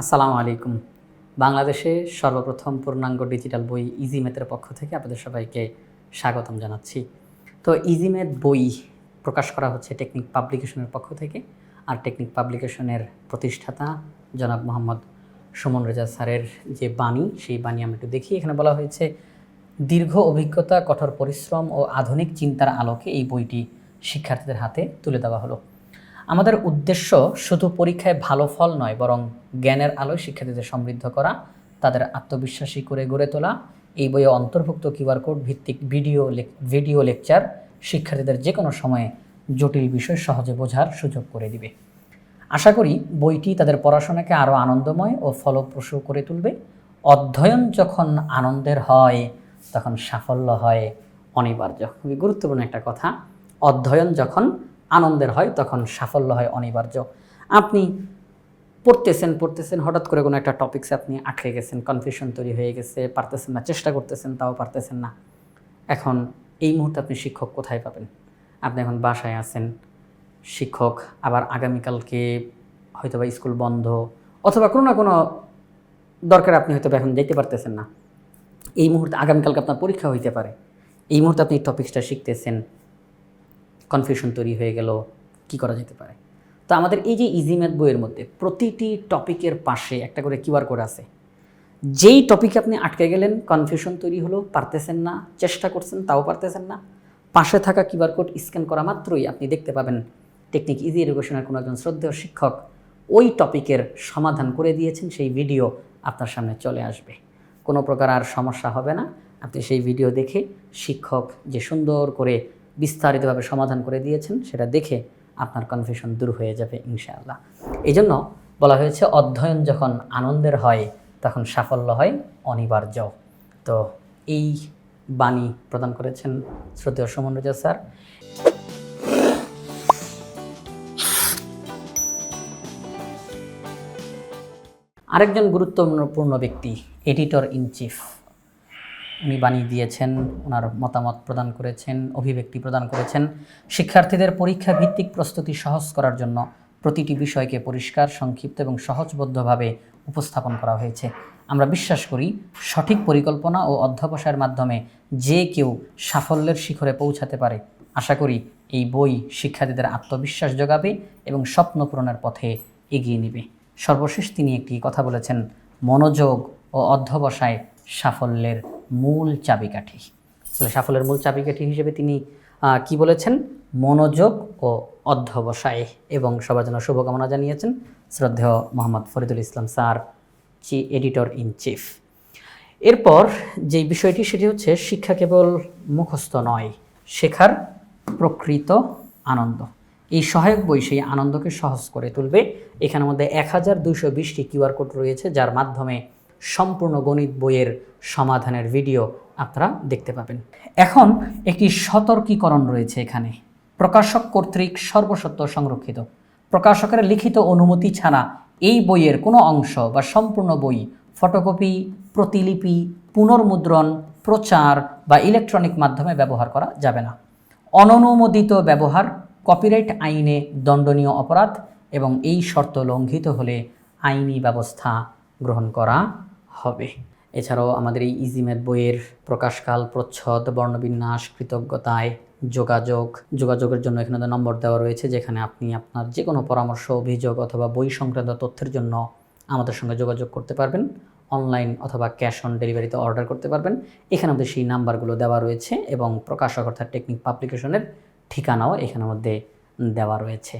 আসসালামু আলাইকুম। বাংলাদেশে সর্বপ্রথম পূর্ণাঙ্গ ডিজিটাল বই ইজি ম্যাথের পক্ষ থেকে আপনাদের সবাইকে স্বাগতম জানাচ্ছি। তো ইজি ম্যাথ বই প্রকাশ করা হচ্ছে টেকনিক পাবলিকেশনের পক্ষ থেকে। আর টেকনিক পাবলিকেশনের প্রতিষ্ঠাতা জনাব মোহাম্মদ সুমন রেজা স্যারের যে বাণী, সেই বাণী আমি একটু দেখি। এখানে বলা হয়েছে, দীর্ঘ অভিজ্ঞতা, কঠোর পরিশ্রম ও আধুনিক চিন্তার আলোকে এই বইটি শিক্ষার্থীদের হাতে তুলে দেওয়া হলো। আমাদের উদ্দেশ্য শুধু পরীক্ষায় ভালো ফল নয়, বরং জ্ঞানের আলোয় শিক্ষার্থীদের সমৃদ্ধ করা, তাদের আত্মবিশ্বাসী করে গড়ে তোলা। এই বইয়ে অন্তর্ভুক্ত কিউআর কোড ভিত্তিক ভিডিও ভিডিও লেকচার শিক্ষার্থীদের যে কোনো সময়ে জটিল বিষয় সহজে বোঝার সুযোগ করে দিবে। আশা করি বইটি তাদের পড়াশোনাকে আরও আনন্দময় ও ফলপ্রসূ করে তুলবে। অধ্যয়ন যখন আনন্দের হয়, তখন সাফল্য হয়। অনিবার্য। খুবই গুরুত্বপূর্ণ একটা কথা। অধ্যয়ন যখন আনন্দের হয়, তখন সাফল্য হয় অনিবার্য। আপনি পড়তেছেন পড়তেছেন, হঠাৎ করে কোনো একটা টপিক্সে আপনি আটকে গেছেন কনফিউশন তৈরি হয়ে গেছে, পারতেছেন না, চেষ্টা করতেছেন, তাও পারতেছেন না। এখন এই মুহূর্তে আপনি শিক্ষক কোথায় পাবেন? আপনি এখন বাসায় আছেন, শিক্ষক, আবার আগামীকালকে হয়তো বা স্কুল বন্ধ, অথবা কোনো না কোনো দরকার আপনি হয়তো এখন যেতে পারতেছেন না। এই মুহূর্তে আগামীকালকে আপনার পরীক্ষা হইতে পারে। এই মুহূর্তে আপনি টপিক্সটা শিখতেছেন। কনফিউশন তৈরি হয়ে গেল, কি করা যেতে পারে? তো আমাদের এই যে ইজি ম্যাথ বইয়ের মধ্যে প্রতিটি টপিকের পাশে একটা করে কিউআর কোড আছে। যেই টপিকে আপনি আটকে গেলেন কনফিউশন তৈরি হলো, পারতেছেন না, চেষ্টা করছেন, তাও পারতেছেন না, পাশে থাকা কিউআর কোড স্ক্যান করা মাত্রই আপনি দেখতে পাবেন টেকনিক ইজি এডুকেশনের কোনো একজন শ্রদ্ধেয় শিক্ষক ওই টপিকের সমাধান করে দিয়েছেন, সেই ভিডিও আপনার সামনে চলে আসবে। কোনো প্রকার আর সমস্যা হবে না। আপনি সেই ভিডিও দেখে শিক্ষক যে সুন্দর করে বিস্তারিতভাবে সমাধান করে দিয়েছেন, সেটা দেখে আপনার কনফিউশন দূর হয়ে যাবে ইনশাআল্লাহ। এই জন্য বলা হয়েছে, অধ্যয়ন যখন আনন্দের হয়, তখন সাফল্য হয় অনিবার্য। তো এই বাণী প্রদান করেছেন শ্রদ্ধেয় সুমন রেজা স্যার। আরেকজন গুরুত্বপূর্ণ ব্যক্তি এডিটর ইন চিফ উনি বানিয়ে দিয়েছেন, ওনার মতামত প্রদান করেছেন, অভিব্যক্তি প্রদান করেছেন। শিক্ষার্থীদের পরীক্ষা ভিত্তিক প্রস্তুতি সহজ করার জন্য প্রতিটি বিষয়কে পরিষ্কার, সংক্ষিপ্ত এবং সহজবদ্ধভাবে উপস্থাপন করা হয়েছে। আমরা বিশ্বাস করি, সঠিক পরিকল্পনা ও অধ্যবসায়ের মাধ্যমে যে কেউ সাফল্যের শিখরে পৌঁছাতে পারে। আশা করি, এই বই শিক্ষার্থীদের আত্মবিশ্বাস যোগাবে এবং স্বপ্ন পূরণের পথে এগিয়ে নেবে। সর্বশেষ তিনি একটি কথা বলেছেন, মনোযোগ ও অধ্যবসায় সাফল্যের মূল চাবিকাঠি। তাহলে সাফল্যের মূল চাবিকাঠি হিসেবে তিনি কি বলেছেন? মনোযোগ ও অধ্যবসায় এবং সবার জন্য শুভকামনা জানিয়েছেন শ্রদ্ধেয় মোহাম্মদ ফরিদুল ইসলাম স্যার, চি, এডিটর ইন চিফ। এরপর যে বিষয়টি সেটি হচ্ছে শিক্ষা কেবল মুখস্থ নয়, শেখার প্রকৃত আনন্দ। এই সহায়ক বই সেই আনন্দকে সহজ করে তুলবে। এখানের মধ্যে এক হাজার দুইশো বিশটি কিউআর কোড রয়েছে, যার মাধ্যমে সম্পূর্ণ গণিত বইয়ের সমাধানের ভিডিও আপনারা দেখতে পাবেন। এখন একটি সতর্কীকরণ রয়েছে এখানে। প্রকাশক কর্তৃক সর্বসত্ব সংরক্ষিত। প্রকাশকের লিখিত অনুমতি ছাড়া এই বইয়ের কোনো অংশ বা সম্পূর্ণ বই, ফটোকপি, প্রতিলিপি, পুনর্মুদ্রণ, প্রচার বা ইলেকট্রনিক মাধ্যমে ব্যবহার করা যাবে না। অননুমোদিত ব্যবহার, কপিরাইট আইনে দণ্ডনীয় অপরাধ এবং এই শর্ত লঙ্ঘিত হলে আইনি ব্যবস্থা গ্রহণ করা হবে। এছাড়াও আমাদের এই ইজি ম্যাথ বইয়ের প্রকাশকাল, প্রচ্ছদ, বর্ণবিন্যাস, কৃতজ্ঞতায় যোগাযোগ, যোগাযোগের জন্য এখানে নম্বর দেওয়া রয়েছে, যেখানে আপনি আপনার যে কোনো পরামর্শ, অভিযোগ অথবা বই সংক্রান্ত তথ্যের জন্য আমাদের সঙ্গে যোগাযোগ করতে পারবেন। অনলাইন অথবা ক্যাশ অন ডেলিভারিতে অর্ডার করতে পারবেন। এখানে আমাদের সেই নাম্বারগুলো দেওয়া রয়েছে এবং প্রকাশক অর্থাৎ টেকনিক পাবলিকেশনের ঠিকানাও এখানের মধ্যে দেওয়া রয়েছে।